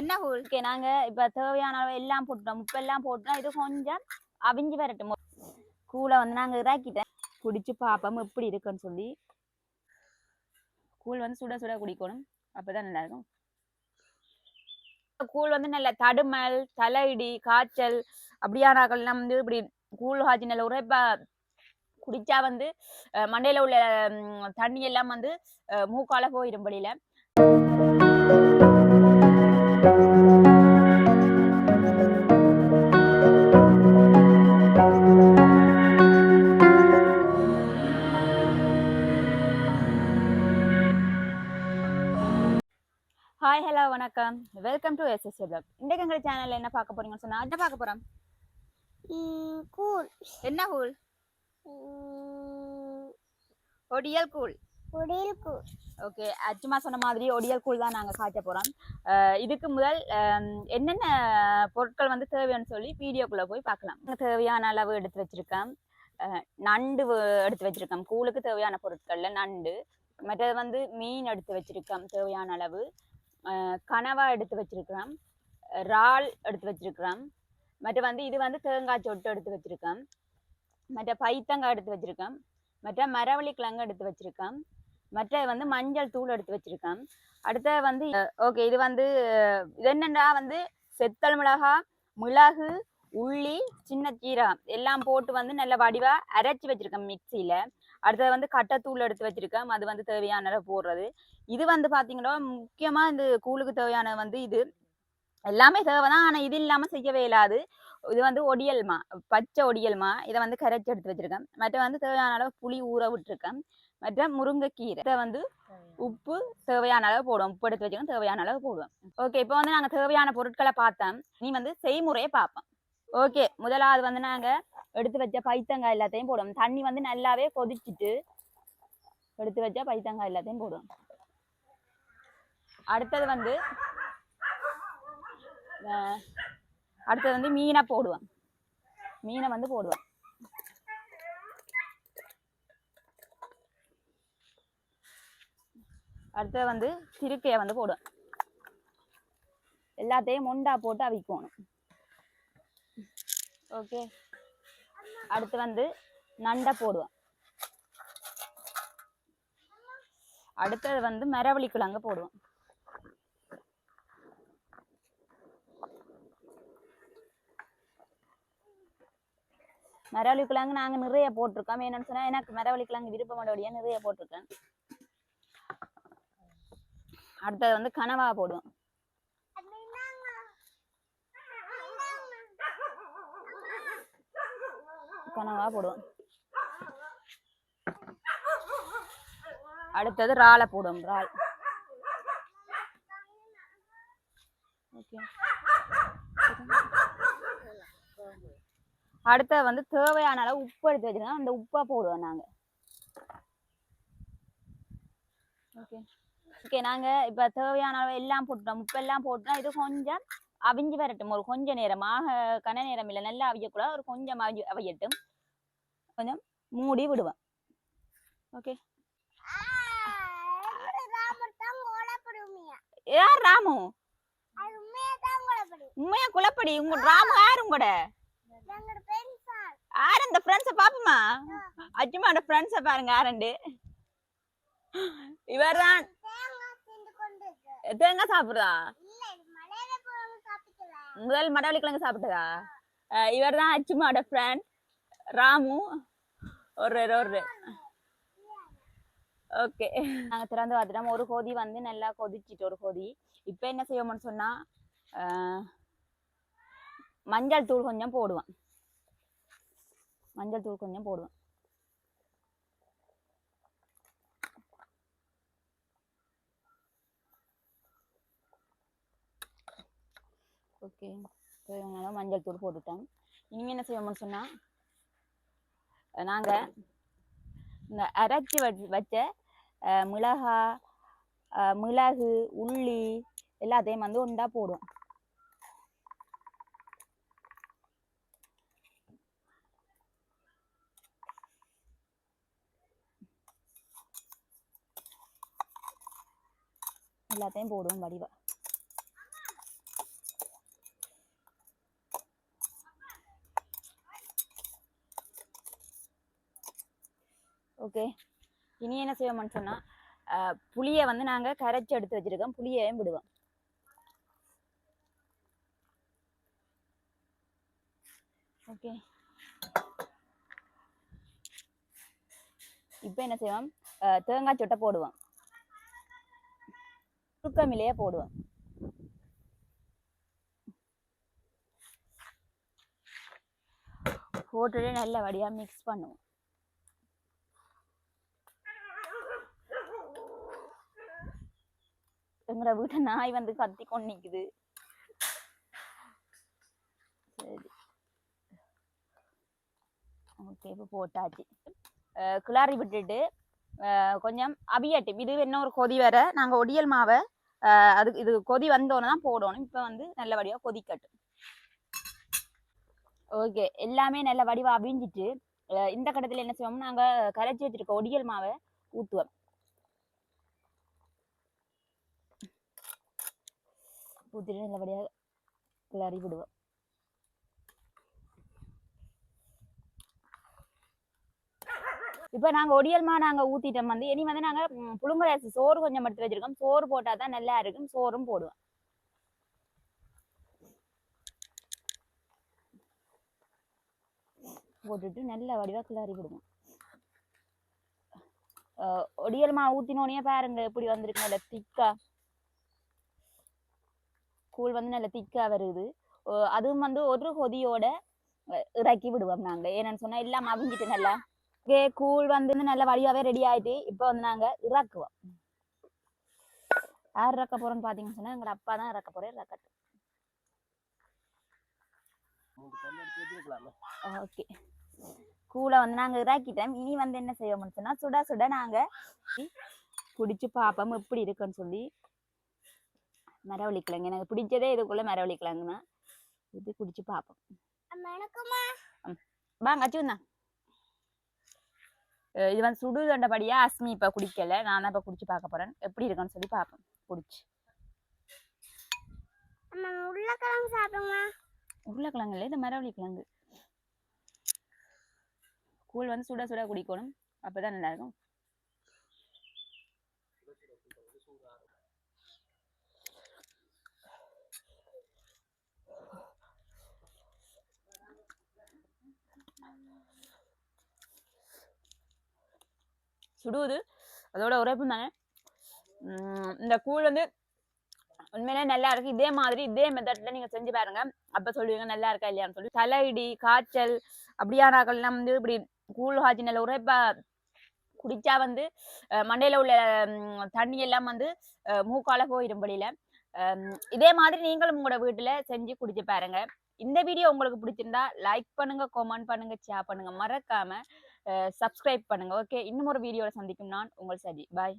என்ன கூழ் நாங்க இப்ப தேவையான அளவு எல்லாம் போட்டுட்டோம். உப்பு எல்லாம் போட்டோம் இது கொஞ்சம் அவிஞ்சு வரட்டும். கூழை வந்து நாங்க இறக்கிட்டேன் குடிச்சு பார்ப்போம் எப்படி இருக்குன்னு சொல்லி. கூழ் வந்து சுட சுட குடிக்கணும். அப்பதான் நல்லா இருக்கும். கூழ் வந்து நல்ல தடுமல் தலையிடி காய்ச்சல் அப்படியானாக்கள் எல்லாம் வந்து இப்படி கூழ் காய்ச்சி நல்ல உரைப்பா குடிச்சா வந்து மண்டையில உள்ள தண்ணி எல்லாம் வந்து மூக்கால போயிடும் வழியில ஹாய் ஹலோ வணக்கம். வெல்கம் டு எஸ்எஸ் பிளாக் இன்றைக்கு எங்கள் சேனல்ல என்ன பார்க்க போறீங்கன்னு சொன்னா என்ன பார்க்க போறோம் ம், கூழ். என்ன கூழ்? ம், ஒடியல் கூழ் உடையல் கூழ். ஓகே அச்சுமா சொன்ன மாதிரி ஒடியல் கூழ் தான் நாங்கள் காய்ச்ச போகிறோம் இதுக்கு முதல் என்னென்ன பொருட்கள் வந்து தேவைன்னு சொல்லி வீடியோக்குள்ளே போய் பார்க்கலாம். தேவையான அளவு எடுத்து வச்சுருக்கேன் நண்டு வ- எடுத்து வச்சுருக்கேன் கூழுக்கு தேவையான பொருட்களில் நண்டு. மற்றது வந்து மீன் எடுத்து வச்சுருக்கேன் தேவையான அளவு. கனவா எடுத்து வச்சிருக்கிறேன் இறால் எடுத்து வச்சிருக்கிறேன் மற்ற வந்து இது வந்து தேங்காய் சொட்டு எடுத்து வச்சுருக்கேன் மற்ற பைத்தங்காய் எடுத்து வச்சுருக்கேன் மற்ற மரவள்ளி கிழங்கு எடுத்து வச்சுருக்கேன் மற்ற வந்து மஞ்சள் தூள் எடுத்து வச்சிருக்கேன். அடுத்த வந்து ஓகே இது வந்து இது என்னென்னா வந்து செத்தல் மிளகா மிளகு உள்ளி சின்ன சீரகம் எல்லாம் போட்டு வந்து நல்ல வடிவா அரைச்சி வச்சிருக்கேன் மிக்சியில. அடுத்தது வந்து கட்டத்தூள் எடுத்து வச்சிருக்கேன். அது வந்து தேவையான அளவு போடுறது. இது வந்து பாத்தீங்கன்னா முக்கியமா இந்த கூழுக்கு தேவையான வந்து இது. எல்லாமே தேவைதான். ஆனா இது இல்லாம செய்யவே இல்லாது. இது வந்து ஒடியல்மா பச்சை ஒடியல்மா இதை வந்து கரைச்சி எடுத்து வச்சிருக்கேன். மற்ற வந்து தேவையான அளவு புளி ஊற விட்டுருக்கேன். மற்ற முருங்கைக்கீரை இதை வந்து உப்பு தேவையான அளவு போடுவோம் உப்பு எடுத்து வச்சுக்கணும் தேவையான அளவு போடுவோம் ஓகே இப்போ வந்து நாங்கள் தேவையான பொருட்களை பார்த்தோம் நீ வந்து செய்முறையை பார்ப்போம் ஓகே முதலாவது வந்து நாங்கள் எடுத்து வச்ச பைத்தங்காய் எல்லாத்தையும் போடுவோம். தண்ணி வந்து நல்லாவே கொதிச்சிட்டு எடுத்து வச்ச பைத்தங்காய் எல்லாத்தையும் போடுவோம். அடுத்தது வந்து அடுத்தது வந்து மீனை போடுவேன். மீனை வந்து போடுவேன். அடுத்தது வந்து திருக்கையை வந்து போடுவேன். எல்லாத்தையும் மொண்டா போட்டு அவிக்கணும். ஓகே. அடுத்து வந்து நண்டை போடுவேன். அடுத்தது வந்து மரவள்ளி கிழங்கு போடுவோம் மரவள்ளி கிழங்கு நாங்கள் நிறைய போட்டிருக்கோம். என்னன்னு சொன்னால் எனக்கு மரவள்ளி கிழங்கு விருப்பமோடைய நிறைய போட்டிருக்கேன். அடுத்தது வந்து கனவா போடுவோம். கனவா போடுவோம். அடுத்தது இறாலை போடுவோம் இறால். ஓகே. அடுத்தது வந்து தேவையான அளவு உப்பு எடுத்து வச்சிருக்கோம் அந்த உப்பை போடுவோம் நாங்க. ஓகே ஓகே நாங்க இப்ப தேவையான அளவு எல்லாம் போட்டுட்டோம். உப்பு எல்லாம் போட்டோம் இது கொஞ்சம் அவிஞ்சு வரட்டும். ஒரு கொஞ்ச நேரமாக கன நேரம் இல்லை நல்லா அவியக்கூடாது. ஒரு கொஞ்சம் அவிஞ்சு அவியட்டும். கொஞ்சம் மூடி விடுவேன் ஓகே. யார் ராமு? உண்மையா குழப்படி. உங்க ராமு யாரும் கூட தான். இந்த ஃப்ரெண்ட்ஸ ஃப்ரெண்ட்ஸை பாப்போமா? அச்சுமாட ஃப்ரெண்ட்ஸை பாருங்க ஆரண்டு. இவர்தான். தேங்காய் சாப்பிடுறா? முதல் மடவள்ளி கிழங்கு சாப்பிட்டதா? இவர் தான் அச்சுமாவோட ஃப்ரெண்ட் ராமு. ஒரு ஒரு ஓகே. நாங்கள் திறந்து பார்த்துட்டோம். ஒரு கொதி வந்து நல்லா கொதிச்சிட்டு ஒரு கொதி. இப்போ என்ன செய்வோம்னு சொன்னால் மஞ்சள் தூள் கொஞ்சம் போடுவேன் மஞ்சள் தூள் கொஞ்சம் போடுவேன். ஓகே. தேவையான மஞ்சள் தூள் போட்டுட்டேன் இனிமே என்ன செய்வோம்னு சொன்னால் நாங்கள் இந்த அரைச்சி வச்ச மிளகா மிளகு உள்ளி எல்லாத்தையும் வந்து ஒன்றா போடுவோம். எல்லாத்தையும் போடுவோம் வடிவாக ஓகே. இனி என்ன செய்வோம்னு சொன்னால் புளியை வந்து நாங்கள் கரைச்சி எடுத்து வச்சிருக்கோம். புளியையும் விடுவோம். ஓகே. இப்போ என்ன செய்வோம்? தேங்காய் சொட்டை போடுவோம். சுக்கமிலையே போடுவோம் போட்டுட்டு நல்ல வடியா மிக்ஸ் பண்ணுவோம் எங்களோட வீட்டு நாய் வந்து கத்தி கொண்டு நிக்குது சரி ஓகே இப்போ போட்டாச்சு கிளாரி விட்டுட்டு கொஞ்சம் அபியாட்டி இது என்ன ஒரு கொதி வர நாங்கள் ஒடியல் மாவை அது அதுக்கு இது கொதி வந்தோன்னே தான் போடணும். இப்போ வந்து நல்லபடியாக கொதிக்கட்டும். ஓகே. எல்லாமே நல்ல வடிவாக அவிஞ்சிட்டு இந்த கட்டத்தில் என்ன செய்வோம் நாங்கள் கரைச்சி வச்சிருக்க ஒடியல் மாவை ஊற்றுவோம் ஊற்றிட்டு நல்லபடியாக கிளறி விடுவோம் இப்போ நாங்கள் ஒடியல்மா நாங்கள் ஊற்றிட்டோம் வந்து இனி வந்து நாங்கள் புழுங்கல் சோறு கொஞ்சம் எடுத்து வச்சிருக்கோம். சோறு போட்டால் தான் நல்லா இருக்கும். சோறும் போடுவோம். போட்டுட்டு நல்ல வடிவாக கிளறி விடுவோம் ஒடியல்மா ஊற்றினோடனே பாருங்க எப்படி வந்திருக்கு. நல்ல திக்கா. கூழ் வந்து நல்ல திக்கா வருது. அதுவும் வந்து ஒரு கொதியோட இறக்கி விடுவோம் நாங்கள் ஏன்னு சொன்னால் எல்லாம் அவிஞ்சிட்டு நல்லா ஓகே கூழ் வந்து நல்ல வடிவாகவே ரெடி ஆயிட்டு இப்போ வந்து நாங்கள் இறக்குவோம். யார் இறக்க போறோம்னு பார்த்தீங்கன்னு சொன்னால் எங்கள் அப்பா தான் இறக்க போகிறேன் இறக்கட்டும். ஓகே. கூலை வந்து நாங்கள் இறக்கிட்டோம். இனி வந்து என்ன செய்வோம்னு சொன்னால் சுட சுட நாங்கள் குடிச்சு பார்ப்போம் எப்படி இருக்குன்னு சொல்லி. மரவள்ளி கிழங்கு எனக்கு பிடிச்சதே இதுக்குள்ள மரவள்ளி கிழங்குனா இது குடிச்சு பார்ப்போம் வாங்க அச்சுந்தான் இது வந்து சுடு தண்டபடியா அஸ்மி இப்போ குடிக்கல. நான் தான் இப்போ குடிச்சு பார்க்க போறேன். எப்படி இருக்குன்னு சொல்லி பார்ப்போம். குடிச்சு. உருளைக்கிழங்கு சாப்பிடுங்க. உருளைக்கிழங்கு இல்லை இது மரவள்ளி கிழங்கு. கூழ் வந்து சுட சுட குடிக்கணும். அப்பதான் நல்லா இருக்கும். சுடுவது அதோட உரைப்பும் தானே உம் இந்த கூழ் வந்து உண்மையிலே நல்லா இருக்கு. இதே மாதிரி இதே மெத்தட்ல நீங்க செஞ்சு பாருங்க. அப்ப சொல்லுவீங்க நல்லா இருக்கா இல்லையான்னு சொல்லி. தலையிடி காய்ச்சல் அப்படியானாக்கள்லாம் வந்து இப்படி கூழ் காய்ச்சி நல்ல உரைப்பா குடிச்சா வந்து மண்டையில உள்ள தண்ணி எல்லாம் வந்து மூக்கால போயிடும் வழியில இதே மாதிரி நீங்களும் உங்களோட வீட்டுல செஞ்சு குடிச்சு பாருங்க. இந்த வீடியோ உங்களுக்கு பிடிச்சிருந்தா லைக் பண்ணுங்க கமெண்ட் பண்ணுங்க ஷேர் பண்ணுங்க. மறக்காம சப்ஸ்கிரைப் பண்ணுங்க. ஓகே இன்னும் ஒரு வீடியோவில் சந்திக்கும் நான் உங்கள் சதி பாய்